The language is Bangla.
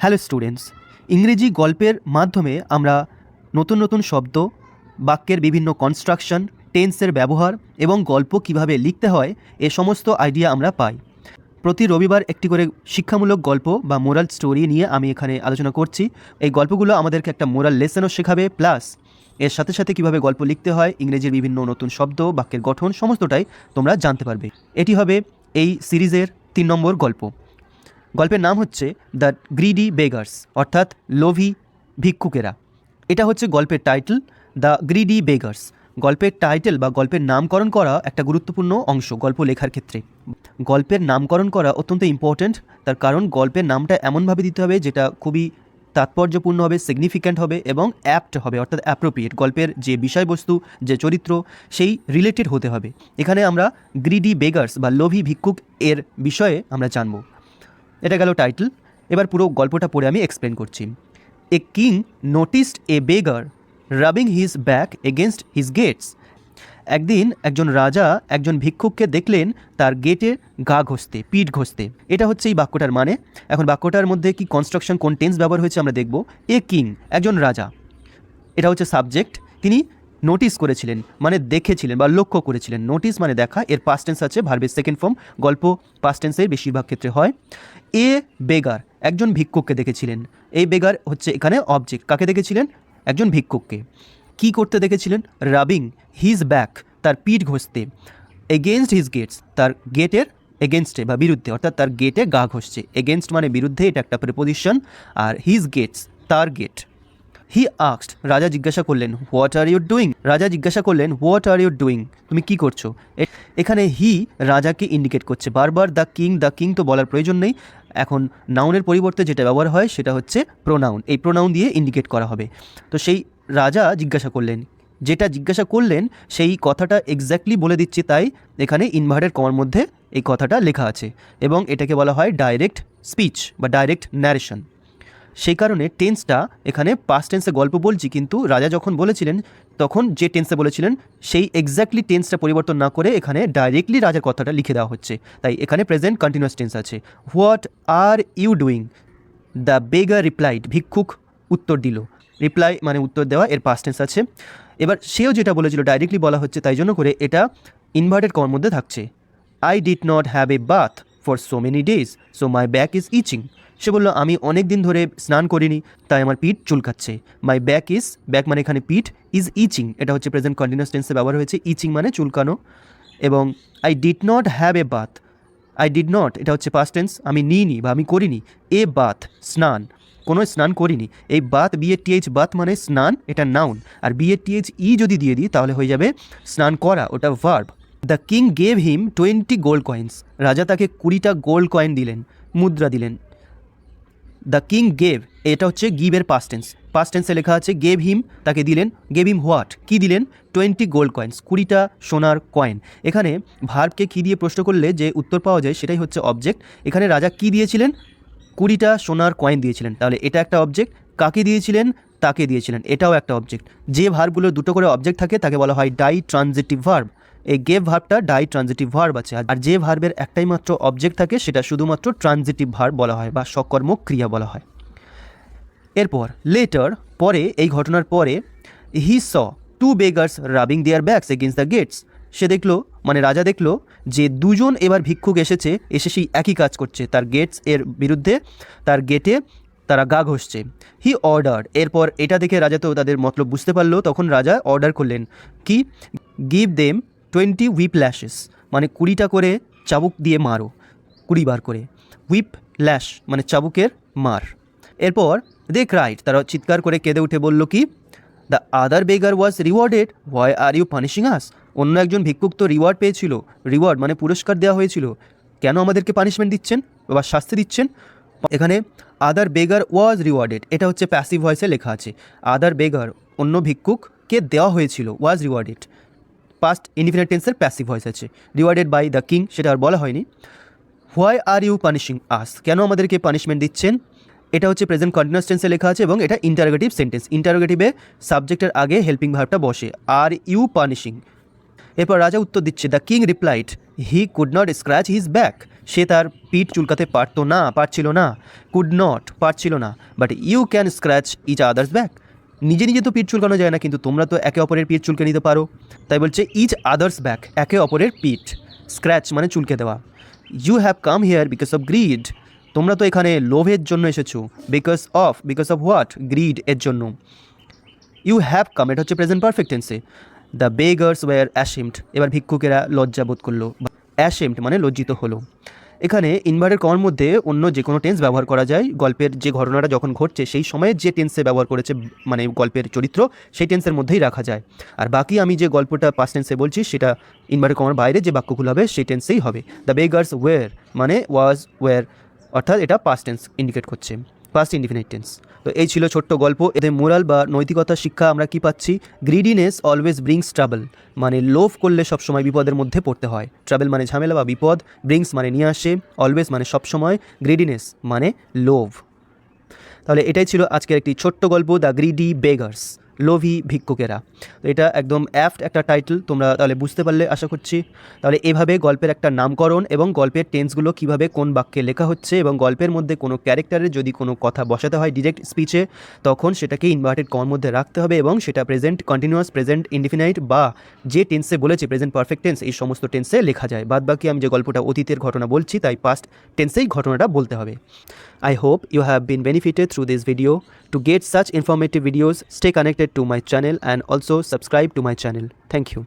হ্যালো স্টুডেন্টস, ইংরেজি গল্পের মাধ্যমে আমরা নতুন নতুন শব্দ, বাক্যের বিভিন্ন কনস্ট্রাকশন টেন্সের ব্যবহার এবং গল্প কীভাবে লিখতে হয়, এ সমস্ত আইডিয়া আমরা পাই। প্রতি রবিবার একটি করে শিক্ষামূলক গল্প বা মোরাল স্টোরি নিয়ে আমি এখানে আলোচনা করছি। এই গল্পগুলো আমাদেরকে একটা মোরাল লেসনও শেখাবে প্লাস এর সাথে সাথে কীভাবে গল্প লিখতে হয়, ইংরেজির বিভিন্ন নতুন শব্দ, বাক্যের গঠন, সমস্তটাই তোমরা জানতে পারবে। এটি হবে এই সিরিজের তিন নম্বর গল্প। গল্পের নাম হচ্ছে দ্য গ্রিডি বেগার্স, অর্থাৎ লোভি ভিক্ষুকেরা। এটা হচ্ছে গল্পের টাইটেল, দ্য গ্রিডি বেগার্স। গল্পের টাইটেল বা গল্পের নামকরণ করা একটা গুরুত্বপূর্ণ অংশ গল্প লেখার ক্ষেত্রে। গল্পের নামকরণ করা অত্যন্ত ইম্পর্ট্যান্ট তার কারণ গল্পের নামটা এমনভাবে দিতে হবে যেটা খুবই তাৎপর্যপূর্ণ হবে সিগনিফিক্যান্ট হবে এবং অ্যাপ্ট হবে, অর্থাৎ অ্যাপ্রোপ্রিয়েট গল্পের যে বিষয়বস্তু, যে চরিত্র, সেই রিলেটেড হতে হবে। এখানে আমরা গ্রিডি বেগার্স বা লোভি ভিক্ষুক এর বিষয়ে আমরা জানব। এটা গেল টাইটেল এবার পুরো গল্পটা পড়ে আমি এক্সপ্লেন করছি। A king noticed a beggar rubbing his back against his gates একদিন একজন রাজা একজন ভিক্ষুককে দেখলেন তার গেটে গা ঘষতে, পিঠ ঘষতে। এটা হচ্ছে এই বাক্যটার মানে। এখন বাক্যটার মধ্যে কি কনস্ট্রাকশন কোন টেন্স ব্যবহার হয়েছে আমরা দেখব। এ কিং একজন রাজা। এটা হচ্ছে সাবজেক্ট তিনি নোটিস করেছিলেন মানে দেখেছিলেন বা লক্ষ্য করেছিলেন। নোটিস মানে দেখা, এর পাস্ট টেন্স আছে ভার্বের সেকেন্ড ফর্ম গল্প পাস্ট টেন্সের বেশিরভাগ ক্ষেত্রে হয়। এ বেগার একজন ভিক্ষুককে দেখেছিলেন। এই বেগার হচ্ছে এখানে অবজেক্ট কাকে দেখেছিলেন? একজন ভিক্ষুককে। কি করতে দেখেছিলেন? রাবিং হিজ ব্যাক তার পিঠ ঘষতে। এগেনস্ট হিজ গেটস তার গেটের এগেনস্টে বা বিরুদ্ধে, অর্থাৎ তার গেটে গা ঘষছে। এগেনস্ট মানে বিরুদ্ধে, এটা একটা প্রিপোজিশন আর হিজ গেটস তার গেট হি আক্সড রাজা জিজ্ঞাসা করলেন হোয়াট আর ইউ ডুইং রাজা জিজ্ঞাসা করলেন হোয়াট আর ইউ ডুইং তুমি কি করছ? এখানে হি রাজাকে ইন্ডিকেট করছে। বারবার দ্য কিং দ্য কিং তো বলার প্রয়োজন নেই। এখন নাউনের পরিবর্তে যেটা ব্যবহার হয়, সেটা হচ্ছে প্রোনাউন এই প্রোনাউন দিয়ে ইন্ডিকেট করা হবে। তো সেই রাজা জিজ্ঞাসা করলেন, যেটা জিজ্ঞাসা করলেন, সেই কথাটা এক্স্যাক্টলি বলে দিচ্ছে, তাই এখানে ইনভার্টেড কমার মধ্যে এই কথাটা লেখা আছে। এবং এটাকে বলা হয় ডাইরেক্ট স্পিচ বা ডাইরেক্ট ন্যারেশন সেই কারণে টেন্সটা এখানে পাস্ট টেন্সে গল্প বলছি, কিন্তু রাজা যখন বলেছিলেন, তখন যে টেন্সে বলেছিলেন, সেই এক্স্যাক্টলি টেন্সটা পরিবর্তন না করে এখানে ডাইরেক্টলি রাজার কথাটা লিখে দেওয়া হচ্ছে। তাই এখানে প্রেজেন্ট কন্টিনিউয়াস টেন্স আছে। What are you doing the beggar replied ভিক্ষুক উত্তর দিল। রিপ্লাই মানে উত্তর দেওয়া, এর পাস্ট টেন্স আছে। এবার সেও যেটা বলেছিল ডাইরেক্টলি বলা হচ্ছে, তাই জন্য করে এটা ইনভার্টেড কমার মধ্যে থাকছে। I did not have a bath for so many days so my back is itching সে বলল, আমি অনেক দিন ধরে স্নান করিনি, তাই আমার পিঠ চুলকাচ্ছে। মাই ব্যাক ইজ ব্যাক মানে এখানে পিঠ ইজ ইচিং এটা হচ্ছে প্রেজেন্ট কন্টিনিউস টেন্সে ব্যবহার হয়েছে ইচিং মানে চুলকানো। এবং I did not have a bath I did not এটা হচ্ছে পাস্ট টেন্স আমি নিইনি বা আমি করিনি। এ বাথ স্নান। কোনো স্নান করিনি। এই বাত বিএ টিএইচ বাত মানে স্নান, এটা noun R B A T H E যদি দিয়ে দিই, তাহলে হয়ে যাবে স্নান করা, ওটা verb the king gave him twenty gold coins রাজা তাকে কুড়িটা গোল্ড কয়েন দিলেন, মুদ্রা দিলেন। দ্য কিং গেভ এটা হচ্ছে গিভের পাস্ট টেন্স পাস্ট টেন্সে লেখা আছে গেভ হিম তাকে দিলেন গেভ হিম হোয়াট কি দিলেন? টোয়েন্টি গোল্ড কয়েন্স কুড়িটা সোনার কয়েন এখানে ভার্বকে কী দিয়ে প্রশ্ন করলে যে উত্তর পাওয়া যায় সেটাই হচ্ছে অবজেক্ট এখানে রাজা কি দিয়েছিলেন? কুড়িটা সোনার কয়েন দিয়েছিলেন। তাহলে এটা একটা অবজেক্ট কাকে দিয়েছিলেন? তাকে দিয়েছিলেন। এটাও একটা অবজেক্ট যে ভার্বগুলো দুটো করে অবজেক্ট থাকে, তাকে বলা হয় ডাই ট্রানজিটিভ ভার্ব এই গেভ ভার্বটা ডাই ট্রানজিটিভ ভার্ব আছে। আর যে ভার্বের একটাই মাত্র অবজেক্ট থাকে, সেটা শুধুমাত্র ট্রানজিটিভ ভার্ব বলা হয় বা সকর্মক ক্রিয়া বলা হয়। এরপর লেটার পরে, এই ঘটনার পরে he saw two beggars rubbing their backs against the gates সে দেখল মানে রাজা দেখল, যে দুজন এবার ভিক্ষুক এসেছে, এসে সেই একই কাজ করছে। তার গেটস এর বিরুদ্ধে, তার গেটে তারা গা ঘষছে। হি অর্ডার এরপর এটা দেখে রাজা তো তাদের মতলব বুঝতে পারল, তখন রাজা অর্ডার করলেন, কি? Give them twenty whip lashes মানে কুড়িটা করে চাবুক দিয়ে মারো, কুড়ি বার করে। হুইপ ল্যাশ মানে চাবুকের মার। এরপর দে ক্রাইট তারা চিৎকার করে কেঁদে উঠে বলল কি the other beggar was rewarded why are you punishing us অন্য একজন ভিক্ষুক তো রিওয়ার্ড পেয়েছিল রিওয়ার্ড মানে পুরস্কার দেওয়া হয়েছিল। কেন আমাদেরকে পানিশমেন্ট দিচ্ছেন বা শাস্তি দিচ্ছেন? এখানে আদার বেগার ওয়াজ রিওয়ার্ডেড এটা হচ্ছে প্যাসিভ ভয়েসে লেখা আছে। আদার বেগার অন্য ভিক্ষুককে দেওয়া হয়েছিল ওয়াজ রিওয়ার্ডেড পাস্ট ইনডিফিনিট টেন্সের প্যাসিভ ভয়েস আছে। রিওয়ার্ডেড বাই দ্য কিং সেটা আর বলা হয়নি। Why are you punishing us কেন আমাদেরকে পানিশমেন্ট দিচ্ছেন? এটা হচ্ছে প্রেজেন্ট কন্টিনিউয়াস টেন্সে লেখা আছে এবং এটা ইন্টারোগেটিভ সেন্টেন্স ইন্টারোগেটিভে সাবজেক্টের আগে হেল্পিং ভার্বটা বসে। আর ইউ পানিশিং এরপর রাজা উত্তর দিচ্ছে the king replied he could not scratch his back সে তার পিঠ চুলকাতে পারতো না, পারছিল না। কুড নট পারছিল না। But you can scratch each other's back নিজে নিজে তো পিঠ চুলকানো যায় না, কিন্তু তোমরা তো একে অপরের পিঠ চুলকে নিতে পারো। তাই বলছে ইচ আদার্স ব্যাক একে অপরের পিঠ স্ক্র্যাচ মানে চুলকে দেওয়া। You have come here because of greed তোমরা তো এখানে লোভের জন্য এসেছ because of because of what greed এর জন্য। ইউ হ্যাভ কাম এটা হচ্ছে প্রেজেন্ট পারফেক্ট টেন্সে দ্য বেগার্স ওয়ার অ্যাশেমড এবার ভিক্ষুকেরা লজ্জাবোধ করল। অ্যাশেমড মানে লজ্জিত হলো। এখানে ইনভার্টের কমার মধ্যে অন্য যে কোনো টেন্স ব্যবহার করা যায়। গল্পের যে ঘটনাটা যখন ঘটছে, সেই সময়ে যে টেন্সে ব্যবহার করেছে মানে গল্পের চরিত্র, সেই টেন্সের মধ্যেই রাখা যায়। আর বাকি আমি যে গল্পটা পাস্ট টেন্সে বলছি, সেটা ইনভার্টের কমার বাইরে যে বাক্যগুলো হবে, সেই টেন্সেই হবে। দ্য বেগার্স ওয়ের মানে ওয়াজ ওয়ের অর্থাৎ এটা পাস্ট টেন্স ইন্ডিকেট করছে। পাস্ট ইন্ডিফিনাইট টেন্স তো এই ছিল ছোট্ট গল্প। এতে মোরাল বা নৈতিকতা, শিক্ষা আমরা কি পাচ্ছি? গ্রিডিনেস অলওয়েজ ব্রিংস ট্রাভেল মানে লোভ করলে সবসময় বিপদের মধ্যে পড়তে হয়। ট্রাভেল মানে ঝামেলা বা বিপদ ব্রিংস মানে নিয়ে আসে অলওয়েজ মানে সবসময়। গ্রিডিনেস মানে লোভ। তাহলে এটাই ছিল আজকের একটি ছোট্ট গল্প দ্য গ্রিডি বেগার্স লোভি ভিক্ষুকেরা। তো এটা একদম অ্যাফট একটা টাইটেল তোমরা তাহলে বুঝতে পারলে আশা করছি। তাহলে এভাবে গল্পের একটা নামকরণ এবং গল্পের টেন্সগুলো কীভাবে কোন বাক্যে লেখা হচ্ছে এবং গল্পের মধ্যে কোনো ক্যারেক্টারের যদি কোনো কথা বসাতে হয় ডিরেক্ট স্পিচে তখন সেটাকে ইনভার্টেড কর মধ্যে রাখতে হবে এবং সেটা প্রেজেন্ট কন্টিনিউয়াস প্রেজেন্ট ইনডিফিনাইট বা যে টেন্সে বলেছে প্রেজেন্ট পারফেক্ট টেন্স এই সমস্ত টেন্সে লেখা যায়। বাদ বাকি আমি যে গল্পটা অতীতের ঘটনা বলছি, তাই পাস্ট টেন্সেই ঘটনাটা বলতে হবে। I hope you have been benefited through this video. To get such informative videos, stay connected to my channel and also subscribe to my channel. Thank you.